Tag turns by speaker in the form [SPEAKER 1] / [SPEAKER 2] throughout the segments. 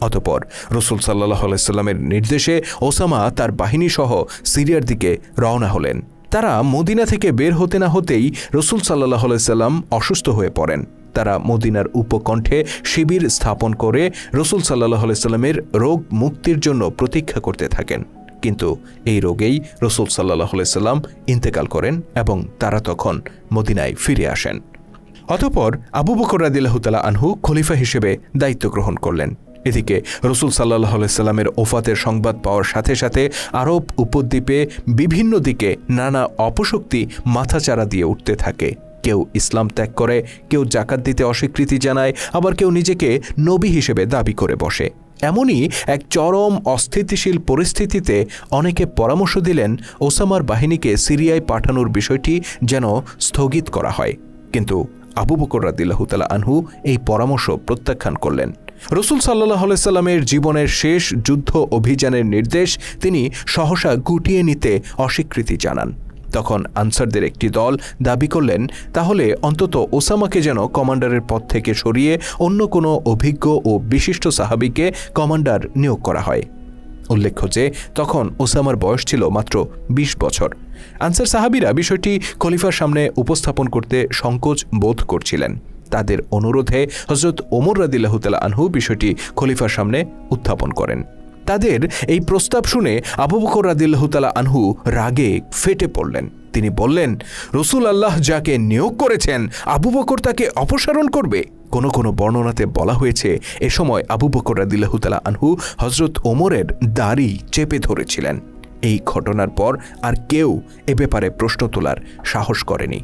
[SPEAKER 1] অতপর রসুল সাল্লাহ আলাইস্লামের নির্দেশে ওসামা তার বাহিনী সহ সিরিয়ার দিকে রওনা হলেন। তারা মদিনা থেকে বের হতে না হতেই রসুল সাল্লাহ আলাইসাল্লাম অসুস্থ হয়ে পড়েন। তারা মদিনার উপকণ্ঠে শিবির স্থাপন করে রসুল সাল্লাহ আলাইস্লামের রোগ মুক্তির জন্য প্রতীক্ষা করতে থাকেন। কিন্তু এই রোগেই রসুল সাল্লাহ আলাইসাল্লাম ইন্তেকাল করেন এবং তারা তখন মদিনায় ফিরে আসেন। অতপর আবু বকর রাদিল্লাহতালা আনহু খলিফা হিসেবে দায়িত্ব গ্রহণ করলেন। এদিকে রসুল সাল্লাহ সাল্লামের ওফাতের সংবাদ পাওয়ার সাথে সাথে আরব উপদ্বীপে বিভিন্ন দিকে নানা অপশক্তি মাথাচাড়া দিয়ে উঠতে থাকে। কেউ ইসলাম ত্যাগ করে, কেউ জাকাত দিতে অস্বীকৃতি জানায়, আবার কেউ নিজেকে নবী হিসেবে দাবি করে বসে। এমনই এক চরম অস্থিতিশীল পরিস্থিতিতে অনেকে পরামর্শ দিলেন ওসামার বাহিনীকে সিরিয়ায় পাঠানোর বিষয়টি যেন স্থগিত করা হয়। কিন্তু আবু বকর রাদিল্লাহতালা আনহু এই পরামর্শ প্রত্যাখ্যান করলেন। রসুল সাল্লাহ সাল্লামের জীবনের শেষ যুদ্ধ অভিযানের নির্দেশ তিনি সহসা গুটিয়ে নিতে অস্বীকৃতি জানান। তখন আনসারদের একটি দল দাবি করলেন, তাহলে অন্তত ওসামাকে যেন কমান্ডারের পদ থেকে সরিয়ে অন্য কোনো অভিজ্ঞ ও বিশিষ্ট সাহাবিকে কমান্ডার নিয়োগ করা হয়। উল্লেখ্য যে, তখন ওসামার বয়স ছিল মাত্র ২০ বছর। আনসার সাহাবিরা বিষয়টি খলিফার সামনে উপস্থাপন করতে সংকোচ বোধ করছিলেন। তাদের অনুরোধে হজরত ওমর রাদিল্লাহতালা আনহু বিষয়টি খলিফার সামনে উত্থাপন করেন। তাদের এই প্রস্তাব শুনে আবু বকর রাদিল্লাহতালা আনহু রাগে ফেটে পড়লেন। তিনি বললেন, রসুল আল্লাহ যাকে নিয়োগ করেছেন, আবু বকর তাকে অপসারণ করবে। কোনো কোনো বর্ণনাতে বলা হয়েছে, এ সময় আবু বকর রাদিল্লাহতালা আনহু হজরত ওমরের দাড়ি চেপে ধরেছিলেন। এই ঘটনার পর আর কেউ এ ব্যাপারে প্রশ্ন তোলার সাহস করেনি।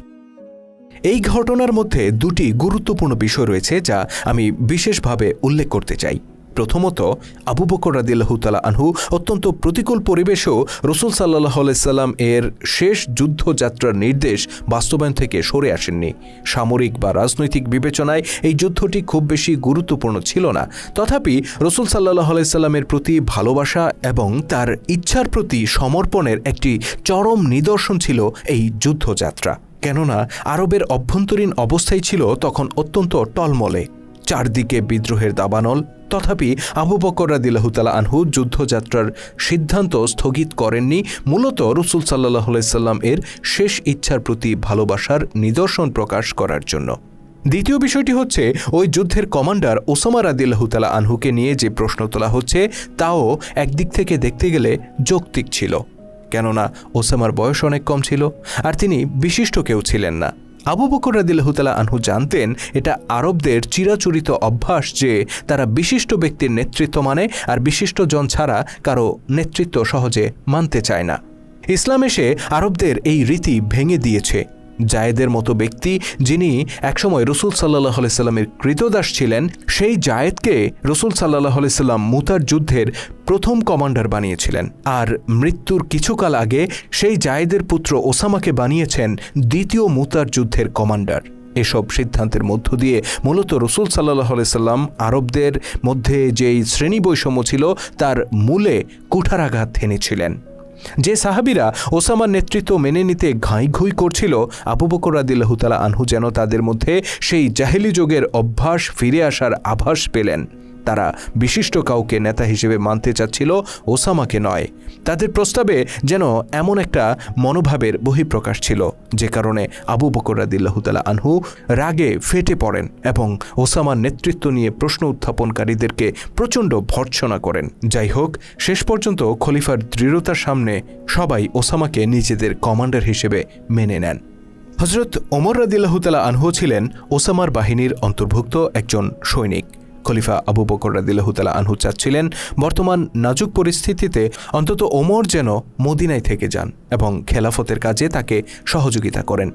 [SPEAKER 1] এই ঘটনার মধ্যে দুটি গুরুত্বপূর্ণ বিষয় রয়েছে যা আমি বিশেষভাবে উল্লেখ করতে চাই। প্রথমত, আবু বকর রাদিল্লাহতালা আনহু অত্যন্ত প্রতিকূল পরিবেশেও রসুল সাল্লাহ সাল্লাম এর শেষ যুদ্ধযাত্রার নির্দেশ বাস্তবায়ন থেকে সরে আসেননি। সামরিক বা রাজনৈতিক বিবেচনায় এই যুদ্ধটি খুব বেশি গুরুত্বপূর্ণ ছিল না। তথাপি, রসুল সাল্লাহ সাল্লামের প্রতি ভালোবাসা এবং তার ইচ্ছার প্রতি সমর্পণের একটি চরম নিদর্শন ছিল এই যুদ্ধযাত্রা। কেননা আরবের অভ্যন্তরীণ অবস্থাই ছিল তখন অত্যন্ত টলমলে। চারদিকে বিদ্রোহের দাবানল, তথাপি আবু বকর রাদিল্লাহতালা আনহু যুদ্ধযাত্রার সিদ্ধান্ত স্থগিত করেননি। মূলত রসুল সাল্লাহ সাল্লাম এর শেষ ইচ্ছার প্রতি ভালোবাসার নিদর্শন প্রকাশ করার জন্য। দ্বিতীয় বিষয়টি হচ্ছে, ওই যুদ্ধের কমান্ডার ওসামা রাদিল্লাহতালা আনহুকে নিয়ে যে প্রশ্ন তোলা হচ্ছে, তাও একদিক থেকে দেখতে গেলে যৌক্তিক ছিল। কেননা ওসামার বয়স অনেক কম ছিল আর তিনি বিশিষ্ট কেউ ছিলেন না। আবু বকর রাদিল্লাহতালা আনহু জানতেন এটা আরবদের চিরাচরিত অভ্যাস যে তারা বিশিষ্ট ব্যক্তির নেতৃত্ব মানে আর বিশিষ্ট জন ছাড়া কারও নেতৃত্ব সহজে মানতে চায় না। ইসলাম এসে আরবদের এই রীতি ভেঙে দিয়েছে। জায়েদের মতো ব্যক্তি যিনি একসময় রসুল সাল্লাহ সাল্লামের কৃতদাস ছিলেন, সেই জায়েদকে রসুল সাল্লাহ সাল্লাম মুতার যুদ্ধের প্রথম কমান্ডার বানিয়েছিলেন। আর মৃত্যুর কিছুকাল আগে সেই জায়েদের পুত্র ওসামাকে বানিয়েছেন দ্বিতীয় মুতার যুদ্ধের কমান্ডার। এসব সিদ্ধান্তের মধ্য দিয়ে মূলত রসুল সাল্লাহ সাল্লাম আরবদের মধ্যে যেই শ্রেণি বৈষম্য ছিল, তার মূলে কুঠারাঘাত হেনেছিলেন। যে সাহাবিরা ওসামার নেতৃত্ব মেনে নিতে ঘাঁই করছিল, আবু বকর রাদিল্লাহতালা আনহু যেন তাদের মধ্যে সেই জাহেলি যুগের অভ্যাস ফিরে আসার আভাস পেলেন। তারা বিশিষ্ট কাউকে নেতা হিসেবে মানতে চাচ্ছিল ওসামাকে নয়। তাদের প্রস্তাবে যেন এমন একটা মনোভাবের বহিঃপ্রকাশ ছিল, যে কারণে আবু বকর রাদিল্লাহতালা আনহু রাগে ফেটে পড়েন এবং ওসামার নেতৃত্ব নিয়ে প্রশ্ন উত্থাপনকারীদেরকে প্রচণ্ড ভর্ৎসনা করেন। যাই হোক, শেষ পর্যন্ত খলিফার দৃঢ়তার সামনে সবাই ওসামাকে নিজেদের কমান্ডার হিসেবে মেনে নেন। হজরত ওমর রাদিল্লাহতালা আনহু ছিলেন ওসামার বাহিনীর অন্তর্ভুক্ত একজন সৈনিক। খলিফা আবু বকর রাদিল্লাহতালা আনহু চাচ্ছিলেন, বর্তমান নাজুক পরিস্থিতিতে অন্তত ওমর যেন মদিনায় থেকে যান এবং খেলাফতের কাজে তাকে সহযোগিতা করেন।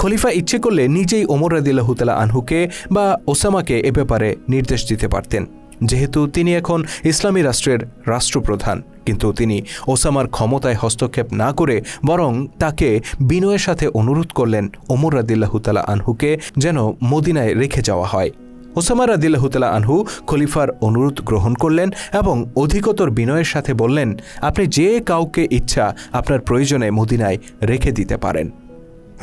[SPEAKER 1] খলিফা ইচ্ছে করলে নিজেই ওমর রাদিল্লাহতালা আনহুকে বা ওসামাকে এ ব্যাপারে নির্দেশ দিতে পারতেন। যেহেতু তিনি এখন ইসলামী রাষ্ট্রের রাষ্ট্রপ্রধান, কিন্তু তিনি ওসামার ক্ষমতায় হস্তক্ষেপ না করে বরং তাকে বিনয়ের সাথে অনুরোধ করলেন ওমর রাদিল্লাহতালা আনহুকে যেন মদিনায় রেখে যাওয়া হয়। ওসামা রাদিল্লাহতালা আনহু খলিফার অনুরোধ গ্রহণ করলেন এবং অধিকতর বিনয়ের সাথে বললেন, আপনি যে কাউকে ইচ্ছা আপনার প্রয়োজনে মদিনায় রেখে দিতে পারেন।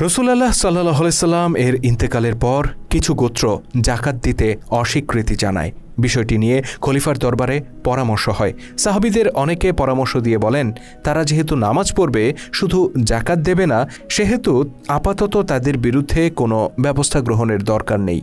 [SPEAKER 1] রসুলাল্লাহ সাল্লাহ সাল্লাম এর ইন্তেকালের পর কিছু গোত্র জাকাত দিতে অস্বীকৃতি জানায়। বিষয়টি নিয়ে খলিফার দরবারে পরামর্শ হয়। সাহাবিদের অনেকে পরামর্শ দিয়ে বলেন, তারা যেহেতু নামাজ পড়বে, শুধু জাকাত দেবে না, সেহেতু আপাতত তাদের বিরুদ্ধে কোনো ব্যবস্থা গ্রহণের দরকার নেই।